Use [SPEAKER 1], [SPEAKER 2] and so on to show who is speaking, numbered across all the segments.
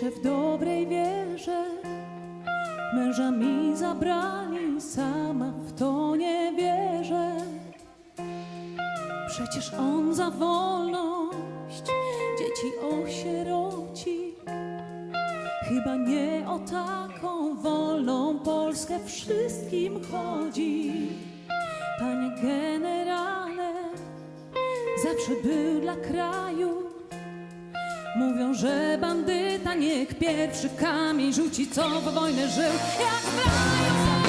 [SPEAKER 1] że w dobrej wierze męża mi zabrali, sama w to nie wierzę. Przecież on za niech pierwszy kamień rzuci, co w wojnę żył. Jak w raju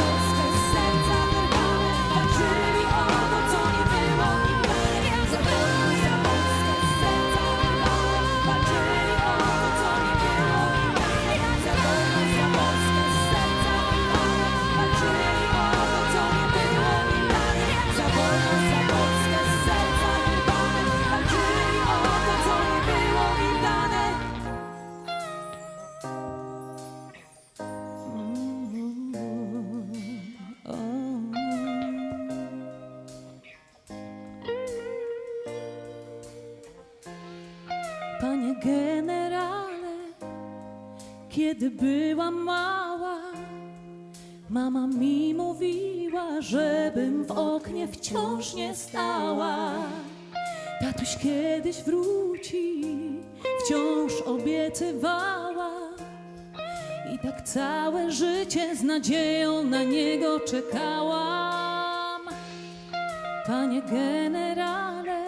[SPEAKER 1] kiedy byłam mała, mama mi mówiła, żebym w oknie wciąż nie stała. Tatuś kiedyś wróci, wciąż obiecywała. I tak całe życie z nadzieją na niego czekałam. Panie generale,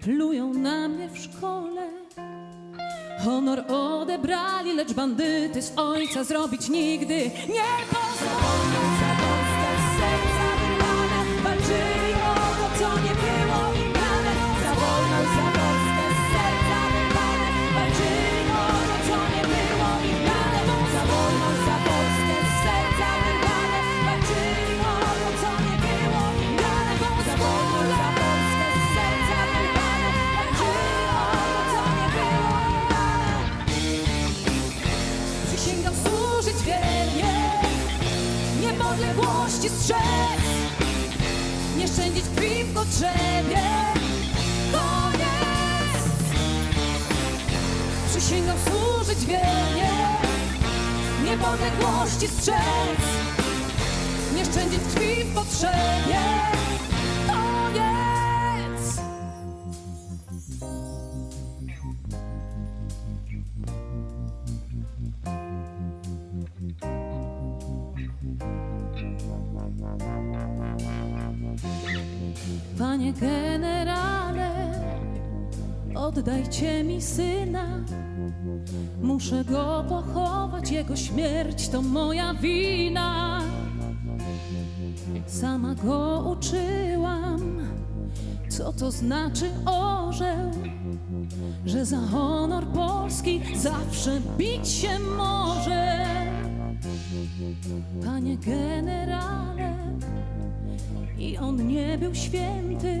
[SPEAKER 1] plują na mnie w szkole. Honor odebrali, lecz bandyty z ojca zrobić nigdy nie pozwolą. Strzec, nie szczędzić krwi w potrzebie. Koniec! Przysięgam służyć wiernie, niepodległości strzec, nie szczędzić krwi w potrzebie. Oddajcie mi syna. Muszę go pochować, jego śmierć to moja wina. Sama go uczyłam, co to znaczy orzeł, że za honor Polski zawsze bić się może. Panie generale, i on nie był święty.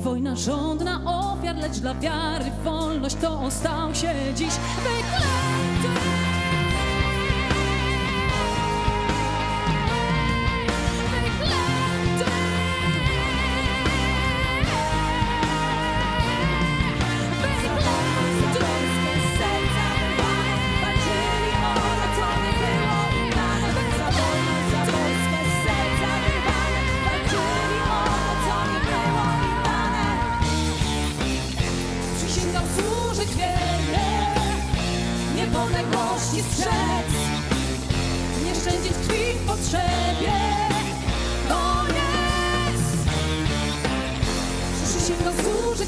[SPEAKER 1] Wojna żądna ofiar, lecz dla wiary wolność to on stał się dziś. Wyklęty.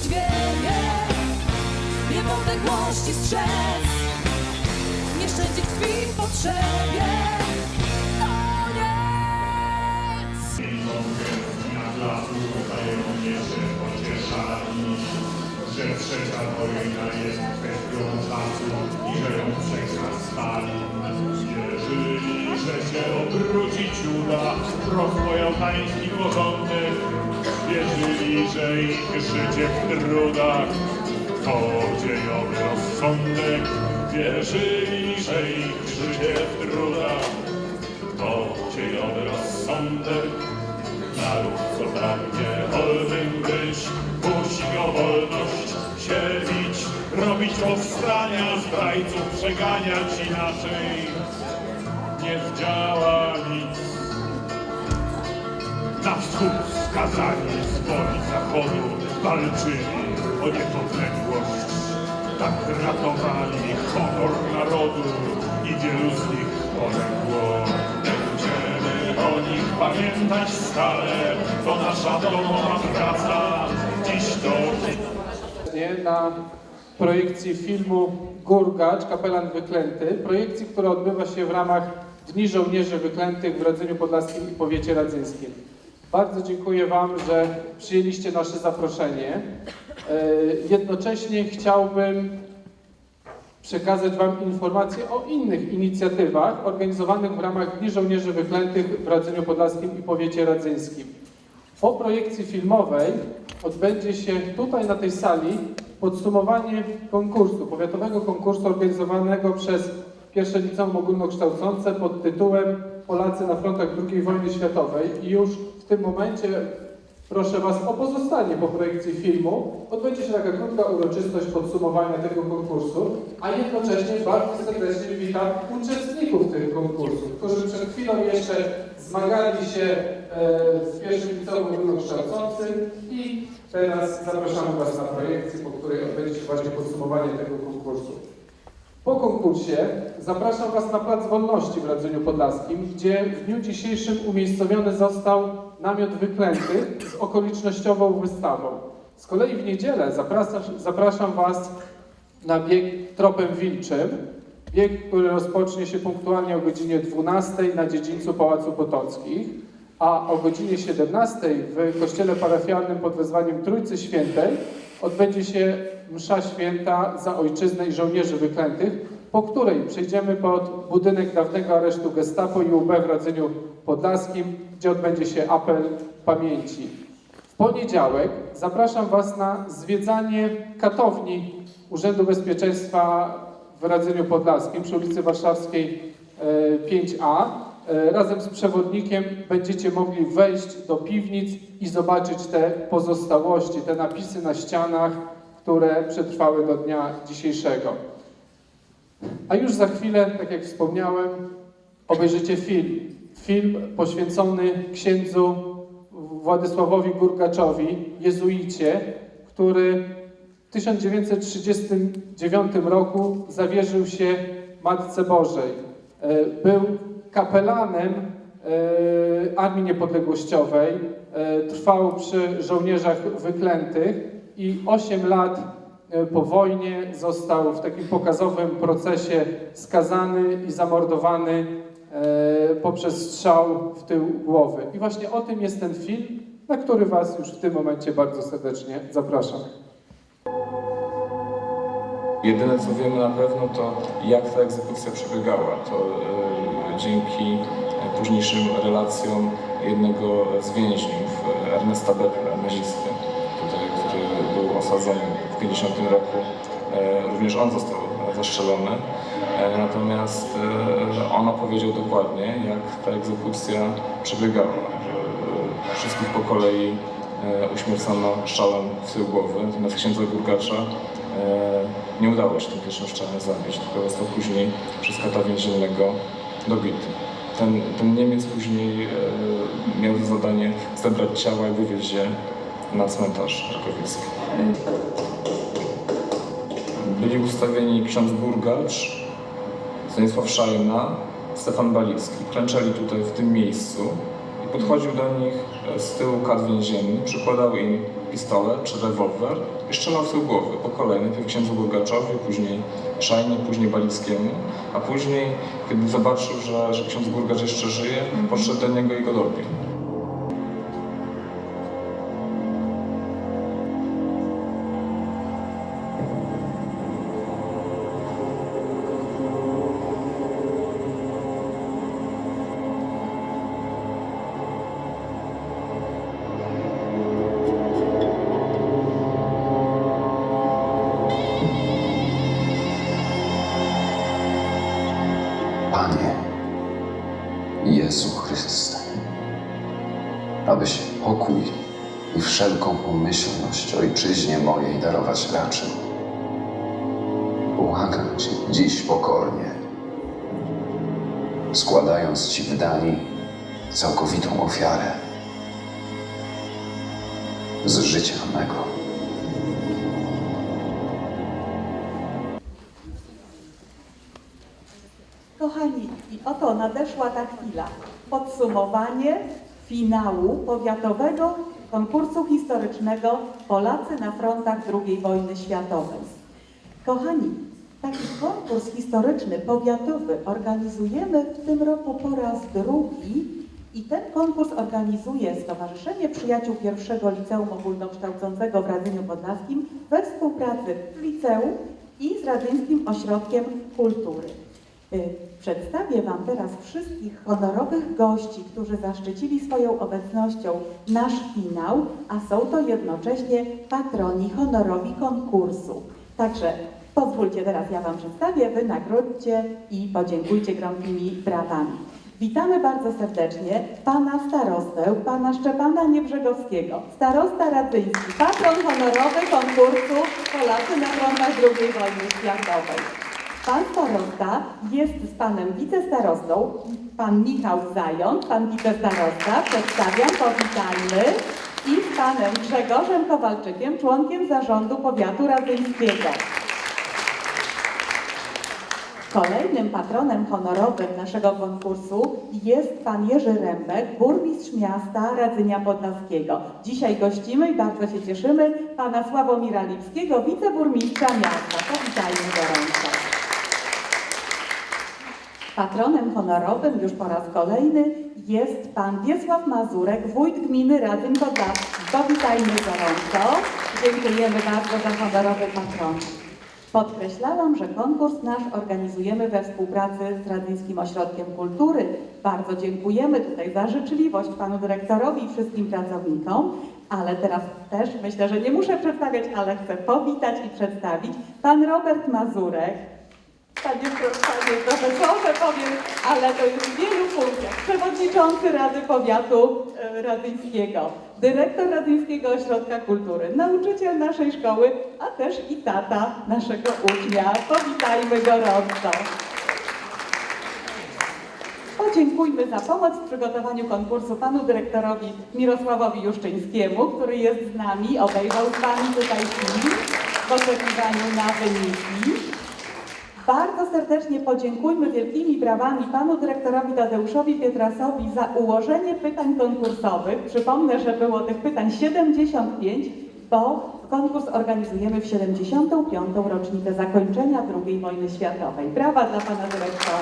[SPEAKER 1] Wiernie, niepodległości strzec, nie szczędzić krwi w potrzebie. Koniec!
[SPEAKER 2] Na placu dają mnie, że pocieszali, że trzecia wojna jest kwestią czasu i że ją wszechświat spali. Wierzyli, że się obrócić uda rozwoją pański porządek. Wierzyli, że ich życie w trudach to dziejowy rozsądek. Wierzyli, że ich życie w trudach to dziejowy rozsądek. Naród, co pragnie wolnym być, musi o wolność się bić. robić powstania, zdrajców przeganiać inaczej. Nie zdziała nic. Na wschód skazani z woli zachodu walczyli o niepodległość. Tak ratowali honor narodu i wielu z nich poległo. Będziemy o nich pamiętać stale, to nasza domowa praca. Dziś to
[SPEAKER 3] na projekcji filmu Gurgacz, kapelan wyklęty, projekcji, która odbywa się w ramach Dni Żołnierzy Wyklętych w Radzeniu Podlaskim i Powiecie Radzyńskim. Bardzo dziękuję Wam, że przyjęliście nasze zaproszenie. E, Jednocześnie chciałbym przekazać Wam informacje o innych inicjatywach organizowanych w ramach Dni Żołnierzy Wyklętych w Radzeniu Podlaskim i Powiecie Radzyńskim. Po projekcji filmowej odbędzie się tutaj na tej sali podsumowanie konkursu, powiatowego konkursu organizowanego przez pierwsze liceum ogólnokształcące pod tytułem Polacy na frontach II wojny światowej i już w tym momencie proszę Was o pozostanie po projekcji filmu. Odbędzie się taka krótka uroczystość podsumowania tego konkursu, a jednocześnie bardzo serdecznie witam uczestników tych konkursów, którzy przed chwilą jeszcze zmagali się e, w pierwszym liceum ogólnokształcącym i teraz zapraszamy Was na projekcję, po której odbędzie się właśnie podsumowanie tego konkursu. Po konkursie zapraszam Was na Plac Wolności w Radzeniu Podlaskim, gdzie w dniu dzisiejszym umiejscowiony został namiot wyklęty z okolicznościową wystawą. Z kolei w niedzielę zapraszam, zapraszam Was na bieg Tropem Wilczym. Bieg, który rozpocznie się punktualnie o godzinie 12 na dziedzińcu Pałacu Potockich, a o godzinie 17 w kościele parafialnym pod wezwaniem Trójcy Świętej odbędzie się msza święta za ojczyznę i żołnierzy wyklętych, po której przejdziemy pod budynek dawnego aresztu Gestapo i UB w Radzeniu Podlaskim, gdzie odbędzie się apel pamięci. W poniedziałek zapraszam Was na zwiedzanie katowni Urzędu Bezpieczeństwa w Radzeniu Podlaskim przy ulicy Warszawskiej e, 5A. E, Razem z przewodnikiem będziecie mogli wejść do piwnic i zobaczyć te pozostałości, te napisy na ścianach, które przetrwały do dnia dzisiejszego. A już za chwilę, tak jak wspomniałem, obejrzycie film. Film poświęcony księdzu Władysławowi Gurgaczowi, jezuicie, który w 1939 roku zawierzył się Matce Bożej. E, Był kapelanem e, Armii Niepodległościowej, e, trwał przy żołnierzach wyklętych i 8 lat e, po wojnie został w takim pokazowym procesie skazany i zamordowany e, poprzez strzał w tył głowy. I właśnie o tym jest ten film, na który Was już w tym momencie bardzo serdecznie zapraszam.
[SPEAKER 4] Jedyne co wiemy na pewno to jak ta egzekucja przebiegała. To e, dzięki późniejszym relacjom jednego z więźniów, Ernesta Beckera, nazisty, tutaj, który był osadzony w 50 roku. E, również on został zastrzelony. E, natomiast e, on opowiedział dokładnie, jak ta egzekucja przebiegała. Wszystkich po kolei uśmiercono strzałem w tył głowy, natomiast księdza Gurgacza nie udało się tym pierwszym strzałem zabić, tylko został później przez kata więziennego dobity. Ten, ten Niemiec później miał za zadanie zebrać ciała i wywieźć je na cmentarz rakowicki. Byli ustawieni ksiądz Burgacz, Stanisław Szajna, Stefan Balicki. Klęczeli tutaj w tym miejscu i podchodził do nich e, z tyłu kat więzienny, przykładał im pistolet czy rewolwer i strzelał w tył głowy po kolei. Najpierw księdzu Burgaczowi, później Szajnie, później Balickiemu, a później, kiedy zobaczył, że, że ksiądz Burgacz jeszcze żyje, podszedł do niego i go dobił.
[SPEAKER 5] Składając Ci w dani całkowitą ofiarę z życia mego.
[SPEAKER 6] Kochani, oto nadeszła ta chwila. Podsumowanie finału powiatowego konkursu historycznego Polacy na frontach II wojny światowej. Kochani, taki konkurs historyczny powiatowy organizujemy w tym roku po raz drugi i ten konkurs organizuje Stowarzyszenie Przyjaciół Pierwszego Liceum Ogólnokształcącego w Radyniu Podlaskim we współpracy z liceum i z Radyńskim Ośrodkiem Kultury. Y, Przedstawię Wam teraz wszystkich honorowych gości, którzy zaszczycili swoją obecnością nasz finał, a są to jednocześnie patroni honorowi konkursu. Także pozwólcie teraz ja Wam przedstawię, Wy nagrodźcie i podziękujcie gromkimi brawami. Witamy bardzo serdecznie pana starostę, pana Szczepana Niebrzegowskiego, starosta radzyński, patron honorowy konkursu Polacy na frontach II wojny światowej. Pan starosta jest z panem wicestarostą, pan Michał Zając, pan wicestarosta, przedstawiam, powitajmy, i z panem Grzegorzem Kowalczykiem, członkiem zarządu powiatu radzyńskiego. Kolejnym patronem honorowym naszego konkursu jest pan Jerzy Rębek, burmistrz miasta Radzynia Podlaskiego. Dzisiaj gościmy i bardzo się cieszymy pana Sławomira Lipskiego, wiceburmistrza miasta. Powitajmy gorąco. Patronem honorowym już po raz kolejny jest pan Wiesław Mazurek, wójt gminy Radzyń Podlaski. Powitajmy gorąco. Dziękujemy bardzo za honorowy patron. Podkreślałam, że konkurs nasz organizujemy we współpracy z Radzyńskim Ośrodkiem Kultury. Bardzo dziękujemy tutaj za życzliwość panu dyrektorowi i wszystkim pracownikom, ale teraz też myślę, że nie muszę przedstawiać, ale chcę powitać i przedstawić pan Robert Mazurek, Panie, panie profesorze, powiem, ale to jest w wielu funkcjach. Przewodniczący Rady Powiatu e, Radyńskiego, dyrektor Radyńskiego Ośrodka Kultury, nauczyciel naszej szkoły, a też i tata naszego ucznia. Powitajmy gorąco. Podziękujmy za pomoc w przygotowaniu konkursu panu dyrektorowi Mirosławowi Juszczyńskiemu, który jest z nami, obejrzał z wami tutaj film w oczekiwaniu na wyniki. Bardzo serdecznie podziękujmy wielkimi brawami panu dyrektorowi Tadeuszowi Pietrasowi za ułożenie pytań konkursowych. Przypomnę, że było tych pytań 75, bo konkurs organizujemy w 75. rocznicę zakończenia II wojny światowej. Brawa dla pana dyrektora.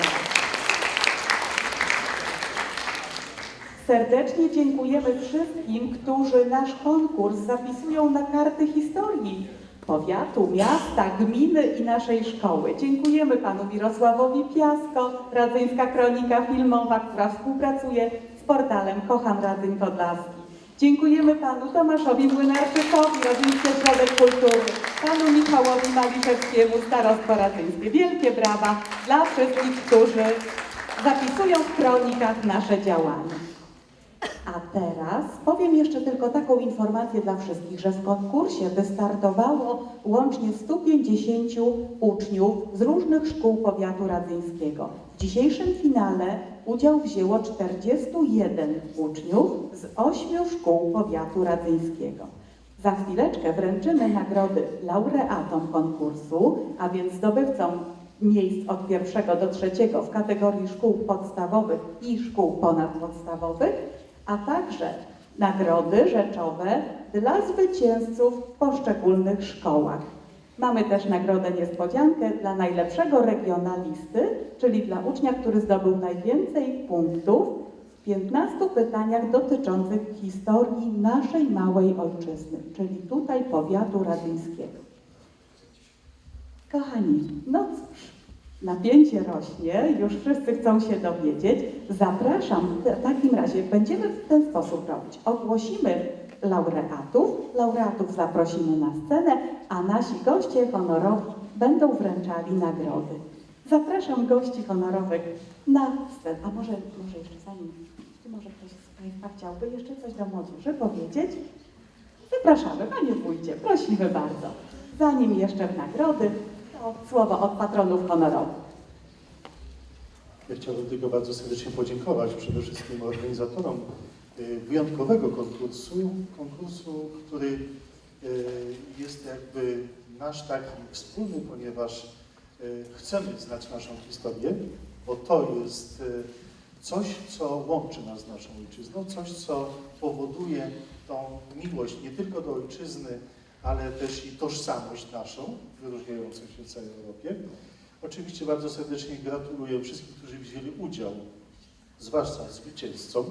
[SPEAKER 6] Serdecznie dziękujemy wszystkim, którzy nasz konkurs zapisują na karty historii powiatu, miasta, gminy i naszej szkoły. Dziękujemy panu Mirosławowi Piasko, Radzyńska Kronika Filmowa, która współpracuje z portalem Kocham Radzyń Podlaski. Dziękujemy panu Tomaszowi Młynarczykowi, Radzyński Ośrodek Kultury, panu Michałowi Maliszewskiemu, Starostwo Radzyńskie. Wielkie brawa dla wszystkich, którzy zapisują w kronikach nasze działania. A teraz powiem jeszcze tylko taką informację dla wszystkich, że w konkursie wystartowało łącznie 150 uczniów z różnych szkół powiatu radzyńskiego. W dzisiejszym finale udział wzięło 41 uczniów z 8 szkół powiatu radzyńskiego. Za chwileczkę wręczymy nagrody laureatom konkursu, a więc zdobywcom miejsc od pierwszego do trzeciego w kategorii szkół podstawowych i szkół ponadpodstawowych, a także nagrody rzeczowe dla zwycięzców w poszczególnych szkołach. Mamy też nagrodę niespodziankę dla najlepszego regionalisty, czyli dla ucznia, który zdobył najwięcej punktów w 15 pytaniach dotyczących historii naszej małej ojczyzny, czyli tutaj powiatu radyńskiego. Kochani, no cóż, napięcie rośnie, już wszyscy chcą się dowiedzieć. Zapraszam, w takim razie będziemy w ten sposób robić. Ogłosimy laureatów, laureatów zaprosimy na scenę, a nasi goście honorowi będą wręczali nagrody. Zapraszam gości honorowych na scenę. A może, może jeszcze zanim, czy może ktoś z Państwa chciałby jeszcze coś do młodzieży powiedzieć? Zapraszamy, Panie Wójcie, prosimy bardzo. Zanim jeszcze w nagrody, to słowo od patronów honorowych.
[SPEAKER 7] Ja chciałbym tylko bardzo serdecznie podziękować przede wszystkim organizatorom y, wyjątkowego konkursu, konkursu, który y, jest jakby nasz taki wspólny, ponieważ y, chcemy znać naszą historię, bo to jest coś, co łączy nas z naszą ojczyzną, coś, co powoduje tą miłość nie tylko do ojczyzny, ale też i tożsamość naszą, wyróżniającą się w całej Europie. Oczywiście bardzo serdecznie gratuluję wszystkim, którzy wzięli udział, zwłaszcza zwycięzcom,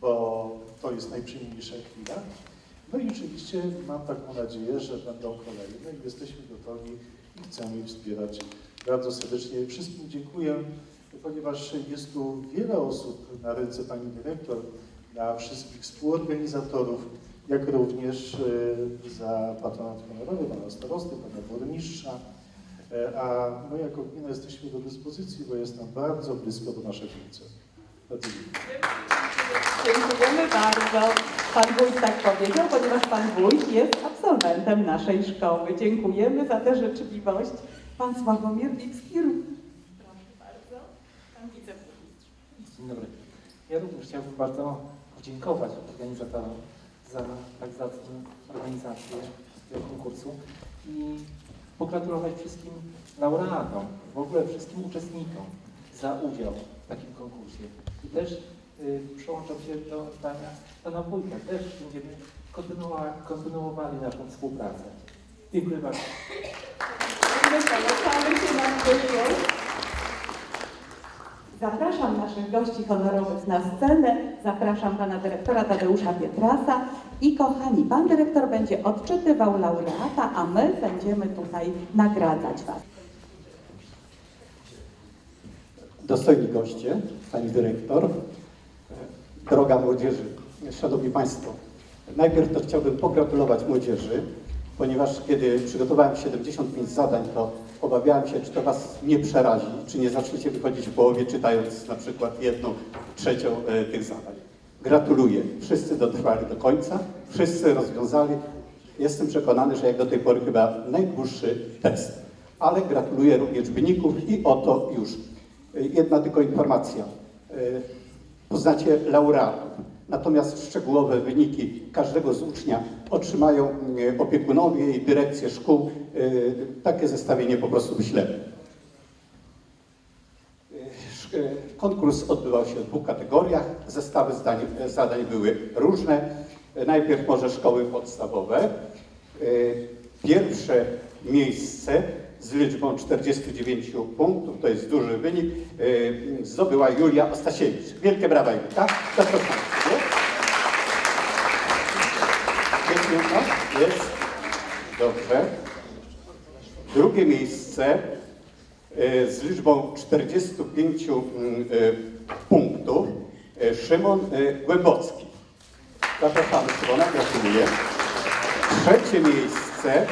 [SPEAKER 7] bo to jest najprzyjemniejsza chwila. No i oczywiście mam taką nadzieję, że będą kolejne i jesteśmy gotowi i chcemy ich wspierać. Bardzo serdecznie wszystkim dziękuję, ponieważ jest tu wiele osób na ręce Pani Dyrektor, na wszystkich współorganizatorów, jak również e, za patronat honorowy Pana Starosty, Pana Burmistrza, E, A my jako gmina jesteśmy do dyspozycji, bo jest nam bardzo blisko do naszych ulicy. Bardzo dziękuję.
[SPEAKER 6] Dziękujemy bardzo. Pan wójt tak powiedział, ponieważ pan wójt jest absolwentem naszej szkoły. Dziękujemy za tę życzliwość. Pan Sławomir Lipski. Proszę bardzo. Pan wiceburmistrz.
[SPEAKER 3] Dzień dobry. Ja również chciałbym bardzo podziękować organizatorom za tak zacną organizację tego konkursu i pogratulować wszystkim laureatom, w ogóle wszystkim uczestnikom za udział w takim konkursie. I też y, przyłączam się do zdania pana wójta. Też będziemy kontynuowali, kontynuowali naszą współpracę. Dziękuję bardzo.
[SPEAKER 6] My Zapraszam naszych gości honorowych na scenę. Zapraszam pana dyrektora Tadeusza Pietrasa. I kochani, pan dyrektor będzie odczytywał laureata, a my będziemy tutaj nagradzać was.
[SPEAKER 8] Dostojni goście, Pani Dyrektor, droga młodzieży, Szanowni Państwo, najpierw to chciałbym pogratulować młodzieży, ponieważ kiedy przygotowałem 75 zadań, to obawiałem się, czy to Was nie przerazi, czy nie zaczniecie wychodzić w połowie, czytając na przykład jedną trzecią e, tych zadań. Gratuluję. Wszyscy dotrwali do końca, wszyscy rozwiązali. Jestem przekonany, że jak do tej pory chyba najdłuższy test. Ale gratuluję również wyników i oto już. Jedna tylko informacja. Y, Poznacie laureatów, natomiast szczegółowe wyniki każdego z ucznia otrzymają y, opiekunowie i dyrekcje szkół. Y, Takie zestawienie po prostu wyślemy. Y, Konkurs odbywał się w dwóch kategoriach. Zestawy zdań, zadań były różne. Najpierw może szkoły podstawowe. Pierwsze miejsce z liczbą 49 punktów, to jest duży wynik, zdobyła Julia Ostasiewicz. Wielkie brawa Julka. Zapraszam. Jest. Dobrze. Drugie miejsce y, z liczbą 45 mm, y, punktów y, Szymon Głębocki. Zapraszamy Szymona, gratuluję. Trzecie miejsce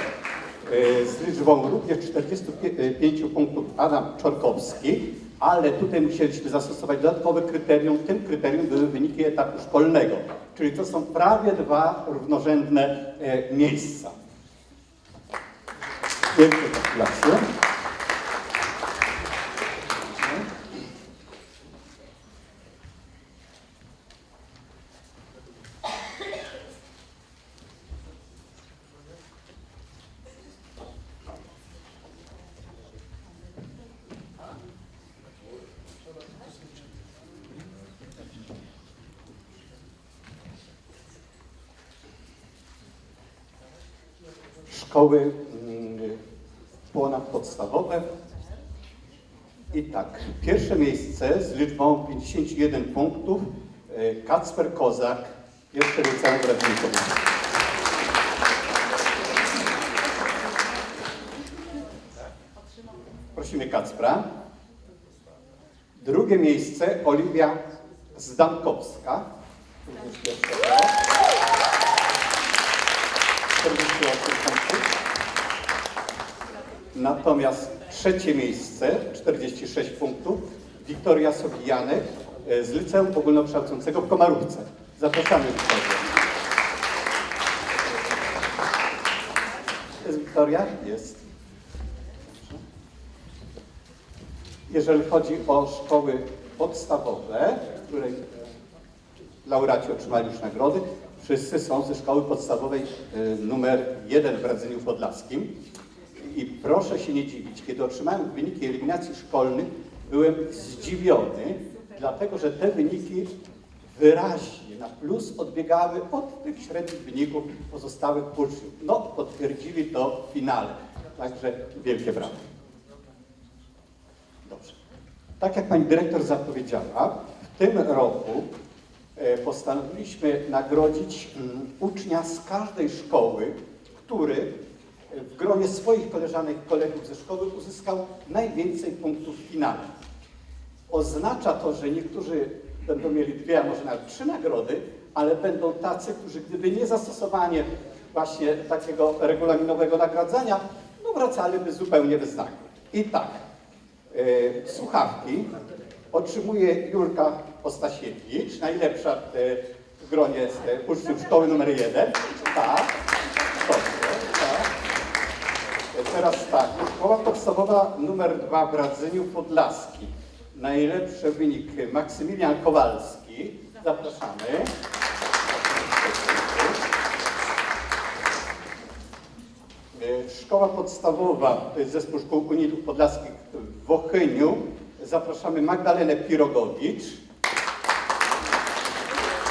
[SPEAKER 8] z liczbą również 45 punktów Adam Czorkowski, ale tutaj musieliśmy zastosować dodatkowe kryterium. Tym kryterium były wyniki etapu szkolnego, czyli to są prawie dwa równorzędne e, miejsca. Wielkie szkoły mm, ponadpodstawowe. I tak, pierwsze miejsce z liczbą 51 punktów e, Kacper Kozak, jeszcze liceum Radnikowi. Prosimy Kacpra. Drugie miejsce Oliwia Zdankowska. Pierwsze brawo. 48 punktów. Natomiast trzecie miejsce, 46 punktów, Wiktoria Sobijanek e, z Liceum Ogólnokształcącego w Komarówce. Zapraszamy Wiktorię. Jest Wiktoria? Jest. Jeżeli chodzi o szkoły podstawowe, w której laureaci otrzymali już nagrody, wszyscy są ze szkoły podstawowej y, numer 1 w Radzeniu Podlaskim. I proszę się nie dziwić, kiedy otrzymałem wyniki eliminacji szkolnych, byłem zdziwiony, dlatego że te wyniki wyraźnie na plus odbiegały od tych średnich wyników pozostałych uczniów. No, potwierdzili to w finale. Także wielkie brawo. Dobrze. Tak jak pani dyrektor zapowiedziała, w tym roku e, postanowiliśmy nagrodzić mm, ucznia z każdej szkoły, który w gronie swoich koleżanek i kolegów ze szkoły uzyskał najwięcej punktów finale. Oznacza to, że niektórzy będą mieli dwie, a może nawet trzy nagrody, ale będą tacy, którzy gdyby nie zastosowanie właśnie takiego regulaminowego nagradzania, no wracaliby zupełnie bez nagród. I tak, e, słuchawki otrzymuje Jurka Ostasiewicz, najlepsza e, w gronie e, uczniów szkoły numer jeden. Tak, dobrze, tak. E, Teraz tak, szkoła podstawowa numer dwa w Radzeniu Podlaski. Najlepszy wynik Maksymilian Kowalski. Zapraszamy. Szkoła podstawowa, to jest zespół szkół Unitów Podlaskich w Wochyniu. Zapraszamy Magdalenę Pirogowicz.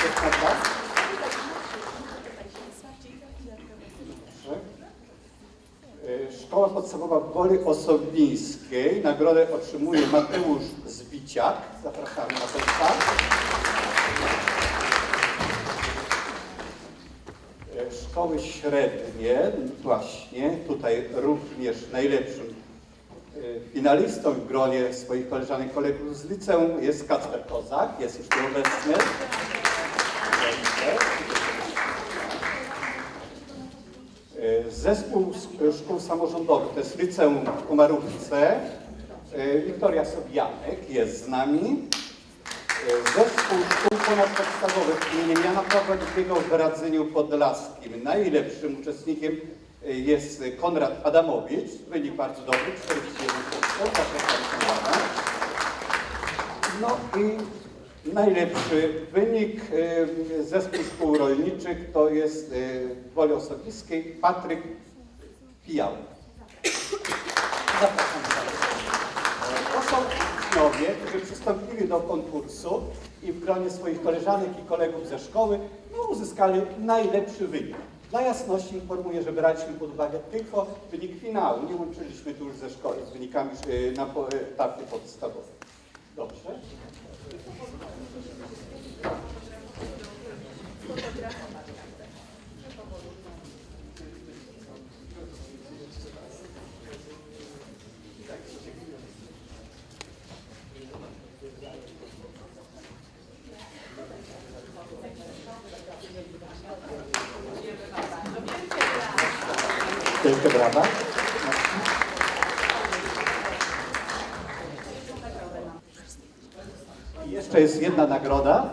[SPEAKER 8] Jest na czas? Proszę. E, Szkoła podstawowa w Woli Osobińskiej. Nagrodę otrzymuje Mateusz Zbiciak. Zapraszamy na czas. E, Szkoły średnie, właśnie tutaj również najlepszym e, finalistą w gronie swoich koleżanek i kolegów z liceum jest Kacper Kozak, jest już tu obecny. Dobrze. E, Zespół szkół samorządowych, to jest liceum w Komarówce. E, Wiktoria Sobianek jest z nami. E, Zespół szkół ponadpodstawowych imienia Jana Pawła II w Radzeniu Podlaskim. Najlepszym uczestnikiem e, jest Konrad Adamowicz. Wynik bardzo dobry, 41 punktów. No i najlepszy wynik e, zespół szkół rolniczych to jest e, w Woli Osobistej Patryk Pijał. Zapraszam. To są uczniowie, którzy przystąpili do konkursu i w gronie swoich koleżanek i kolegów ze szkoły no, uzyskali najlepszy wynik. Dla jasności informuję, że braliśmy pod uwagę tylko wynik finału. Nie łączyliśmy tu już ze szkoły z wynikami y, na etapie podstawowym. Dobrze. Gracias. Jedna nagroda,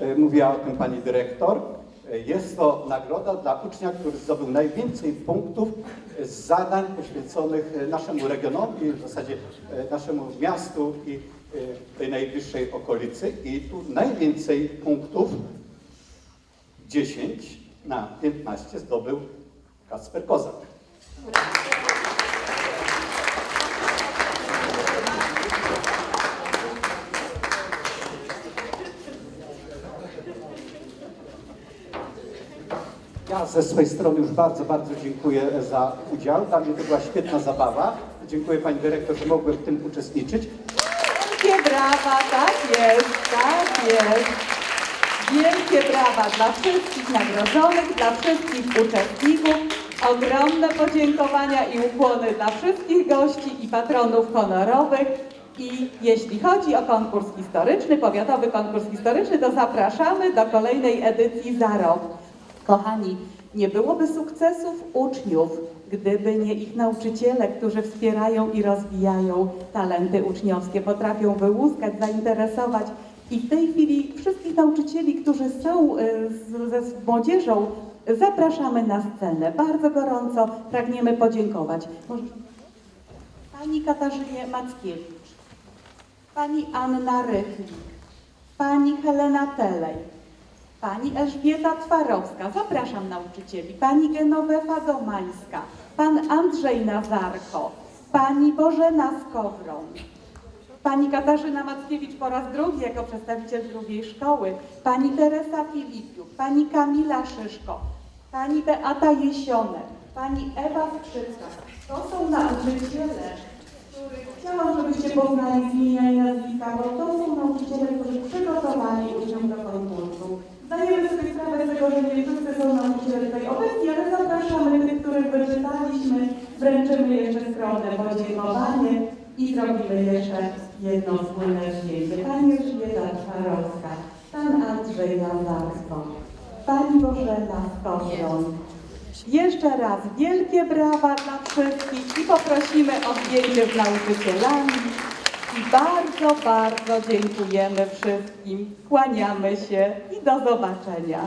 [SPEAKER 8] e, mówiła o tym pani dyrektor. E, Jest to nagroda dla ucznia, który zdobył najwięcej punktów z zadań poświęconych e, naszemu regionowi, w zasadzie naszemu miastu i tej najbliższej okolicy. I tu najwięcej punktów, 10 na 15 zdobył Kacper Kozak. Ze swojej strony już bardzo, bardzo dziękuję za udział. Dla mnie to była świetna zabawa. Dziękuję Pani Dyrektor, że mogłem w tym uczestniczyć.
[SPEAKER 6] Wielkie brawa, tak jest, tak jest. Wielkie brawa dla wszystkich nagrodzonych, dla wszystkich uczestników. Ogromne podziękowania i ukłony dla wszystkich gości i patronów honorowych. I jeśli chodzi o konkurs historyczny, powiatowy konkurs historyczny, to zapraszamy do kolejnej edycji za rok. Kochani, nie byłoby sukcesów uczniów, gdyby nie ich nauczyciele, którzy wspierają i rozwijają talenty uczniowskie, potrafią wyłuskać, zainteresować. I w tej chwili wszystkich nauczycieli, którzy są y, z, młodzieżą, zapraszamy na scenę. Bardzo gorąco pragniemy podziękować. Pani Katarzynie Mackiewicz. pani Anna Rychlik, pani Helena Telej, pani Elżbieta Twarowska, zapraszam nauczycieli, pani Genowefa Domańska, pan Andrzej Nazarko, pani Bożena Skowron, Pani Katarzyna Mackiewicz po raz drugi jako przedstawiciel drugiej szkoły, pani Teresa Filipiuk, pani Kamila Szyszko, pani Beata Jesionek, pani Ewa Skrzypka. To są nauczyciele, których chciałam, żebyście poznali z imienia i nazwiska, bo to są nauczyciele, którzy przygotowali uczniów do konkursu. Zdajemy sobie sprawę z tego, że nie wszyscy są nauczyciele tutaj obecni, ale zapraszamy tych, których wyczytaliśmy, wręczymy jeszcze skromne podziękowanie i zrobimy jeszcze jedno wspólne zdjęcie. Pani Elżbieta Czarowska, Pan Andrzej Lazarsko, Pani Bożena Skowron. Jeszcze raz wielkie brawa dla wszystkich i poprosimy o zdjęcie z nauczycielami. I bardzo, bardzo dziękujemy wszystkim. Kłaniamy się i do zobaczenia.